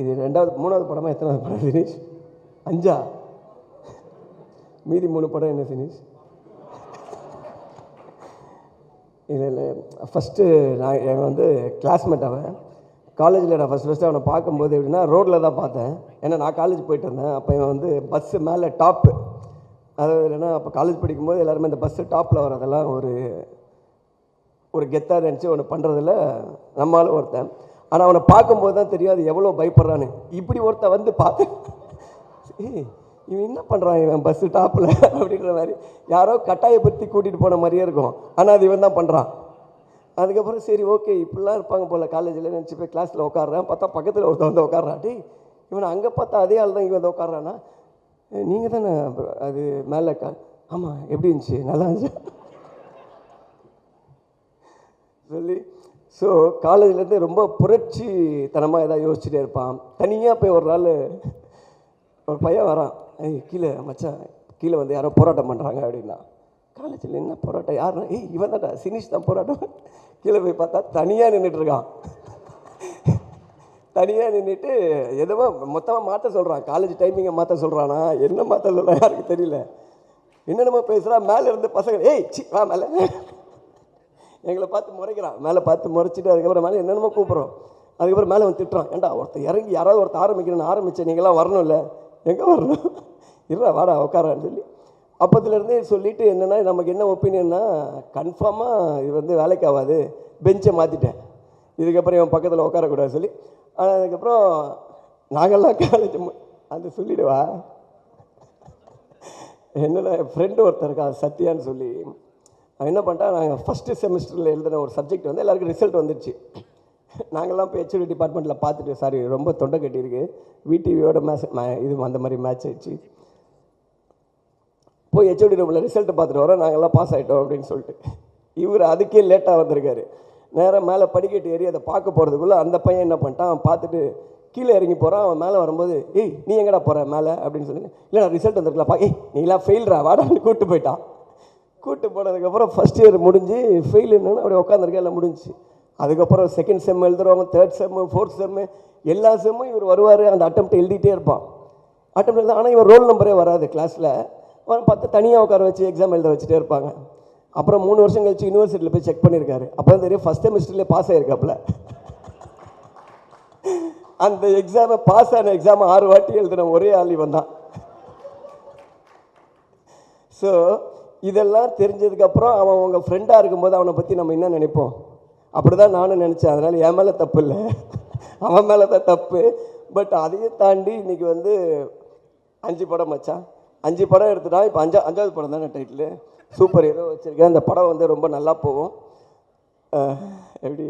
இது ரெண்டாவது மூணாவது படமாக எத்தனாவது படம் தினேஷ்? அஞ்சா? மீதி மூணு படம் என்ன தினேஷ்? இல்லை இல்லை. ஃபஸ்ட்டு நான் என் வந்து கிளாஸ்மேட் அவன். காலேஜில் நான் ஃபஸ்ட் ஃபஸ்ட்டு அவனை பார்க்கும்போது எப்படின்னா ரோட்டில் தான் பார்த்தேன். ஏன்னா நான் காலேஜ் போயிட்டு இருந்தேன் அப்போ இவன் வந்து பஸ்ஸு மேலே டாப்பு அதாவது இல்லைன்னா அப்போ காலேஜ் படிக்கும்போது எல்லாருமே இந்த பஸ்ஸு டாப்பில் வரதெல்லாம் ஒரு ஒரு கெத்தாக நினச்சி ஒன்று பண்ணுறதில் நம்மளால ஒருத்தன். ஆனால் அவனை பார்க்கும்போது தான் தெரியும் அது எவ்வளோ பயப்படுறான்னு. இப்படி ஒருத்தன் வந்து பார்த்து இவன் என்ன பண்ணுறான் இவன்? பஸ்ஸு டாப்பில் அப்படின்ற மாதிரி. யாரோ கட்டாயப்படுத்தி கூட்டிகிட்டு போன மாதிரியே இருக்கும். ஆனால் அது இவன் தான் பண்ணுறான் அதுக்கப்புறம் சரி ஓகே இப்படிலாம் இருப்பாங்க போல் காலேஜில் நினச்சி போய் கிளாஸில் உட்காடுறான் பார்த்தா பக்கத்தில் ஒருத்தன் வந்து உட்காடுறான் டேய் இவனை அங்கே பார்த்தா அதே ஆள் தான் இங்கே வந்து உட்காடுறானா நீங்கள் தானே அது மேலே கா ஆமாம் எப்படி இருந்துச்சு? நல்லா இருந்துச்சு? சொல்லி ஸோ காலேஜ்லேருந்து ரொம்ப புரட்சி தனமாக ஏதாவது யோசிச்சுட்டே இருப்பான். தனியாக போய் ஒரு நாள் ஒரு பையன் வரான். ஏய் கீழே மச்சான் கீழே வந்து யாரோ போராட்டம் பண்ணுறாங்க அப்படின்னா. காலேஜில் என்ன போராட்டம்? யாருன்னா ஏய் இவன் தான்டா சினிஷ் தான் போராட்டம். கீழே போய் பார்த்தா தனியாக நின்றுட்டு இருக்கான். தனியாக நின்றுட்டு எதுவோ மொத்தமாக மாற்ற சொல்கிறான் காலேஜ் டைமிங்கை மாற்ற சொல்கிறானா என்ன மாற்ற சொல்கிறான் யாருக்கு தெரியல. என்னென்னமோ பேசுகிறான் மேலே இருந்து பசங்க ஏய் சி வா மேலே. எங்களை பார்த்து முறைக்கிறான். மேலே பார்த்து முறைச்சிட்டு அதுக்கப்புறம் மேலே என்னென்னமோ கூப்பிட்றோம். அதுக்கப்புறம் மேலே வந்து திட்டுறான். ஏண்டா ஒருத்தர் இறங்கி யாராவது ஒருத்தர் ஆரம்பிக்கணும்னு ஆரம்பித்தேன் நீங்களாம் வரணும்ல? எங்கே வரணும்? இருடா வாடா உட்காரான்னு சொல்லி. அப்பத்துலேருந்தே சொல்லிவிட்டு என்னென்னா நமக்கு என்ன ஒப்பீனியன்னா கன்ஃபார்மாக இது வந்து வேலைக்கு ஆகாது. பெஞ்சை மாற்றிட்டேன் இதுக்கப்புறம் இவன் பக்கத்தில் உட்காரக்கூடாது சொல்லி. ஆனால் அதுக்கப்புறம் நாங்கள்லாம் காலேஜ் அது சொல்லிவிடுவா என்னோட ஃப்ரெண்டு ஒருத்தர் இருக்கா சத்யான்னு சொல்லி. அவன் என்ன பண்ணிட்டான்? நாங்கள் ஃபஸ்ட்டு செமஸ்டரில் எழுதின ஒரு சப்ஜெக்ட் வந்து எல்லாருக்கும் ரிசல்ட் வந்துடுச்சு நாங்கள்லாம் இப்போ ஹெச்ஓடி டிபார்ட்மெண்ட்டில் பார்த்துட்டு சாரி ரொம்ப தொண்டை கட்டியிருக்கு. விடிவியோட மேட்ச் இது அந்த மாதிரி மேட்ச் ஆயிடுச்சு. போய் ஹெச்ஓடி ரூமில் ரிசல்ட்டை பார்த்துட்டு வரோம். நாங்கள்லாம் பாஸ் ஆகிட்டோம் அப்படின்னு சொல்லிட்டு. இவர் அதுக்கே லேட்டாக வந்திருக்காரு. நேராக மேலே படிக்கட்டு ஏறி அதை பார்க்க போகிறதுக்குள்ளே அந்த பையன் என்ன பண்ணிட்டான்? பார்த்துட்டு கீழே இறங்கி போகிறான் அவன் மேலே வரும்போது ஏய் நீ எங்கடா போகிற மேலே? அப்படின்னு சொல்லி இல்லை நான் ரிசல்ட் வந்திருக்கலாம் பா ஏய் நீலாம் ஃபெயில்ரா வாடான்னு கூப்பிட்டு போயிட்டான். கூப்பிட்டு போனதுக்கப்புறம் ஃபஸ்ட் இயர் முடிஞ்சு ஃபெயில் என்னன்னு அப்படியே உட்காந்துருக்கேன் எல்லாம் முடிஞ்சுச்சு. அதுக்கப்புறம் செகண்ட் செம் எழுதுறவங்க தேர்ட் செம்மு ஃபோர்த் செம்மு எல்லா செம்மும் இவர் வருவார் அந்த அட்டம்ப்ட் எழுதிட்டே இருப்பான். அட்டம் எழுத ஆனால் இவர் ரோல் நம்பரே வராது கிளாஸில் அவன் பார்த்து தனியாக உட்கார வச்சு எக்ஸாம் எழுத வச்சுட்டே இருப்பாங்க. அப்புறம் மூணு வருஷம் கழிச்சு யூனிவர்சிட்டியில் போய் செக் பண்ணியிருக்காரு. அப்போ தான் தெரியும் ஃபஸ்ட் செமிஸ்டர்லேயே பாஸ் ஆகிருக்காப்புல அந்த எக்ஸாமை பாஸ் ஆன எக்ஸாம் ஆறு வாட்டி எழுதின ஒரே ஆள் இவன் தான் ஸோ இதெல்லாம் தெரிஞ்சதுக்கப்புறம் அவன் உங்கள் ஃப்ரெண்டாக இருக்கும்போது அவனை பற்றி நம்ம என்ன நினைப்போம்? அப்படி தான் நானும் நினச்சேன். அதனால் என் மேலே தப்பு இல்லை. அவன் மேலே தான் தப்பு. பட் அதையும் தாண்டி இன்றைக்கி வந்து அஞ்சு படம் மச்சான். அஞ்சு படம் எடுத்துட்டா இப்போ அஞ்சா அஞ்சாவது படம் தானே டைட்டில் சூப்பர் ஹீரோ வச்சுருக்கேன். அந்த படம் வந்து ரொம்ப நல்லா போகும். எப்படி?